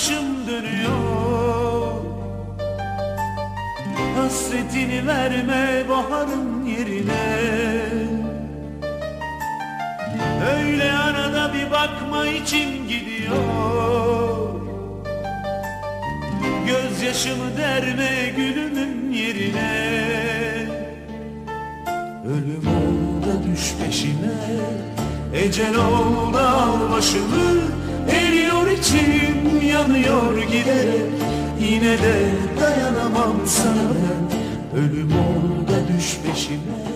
başım dönüyor. Hasretini verme baharın yerine. Öyle arada bir bakma içim gidiyor. Gözyaşımı derme gülümün yerine. Ölüm ol da düş peşime. Ecel ol da al başımı. Eriyor içim yanıyor giderek. Yine de dayanamam sana. Ben Ölüm ol düş peşime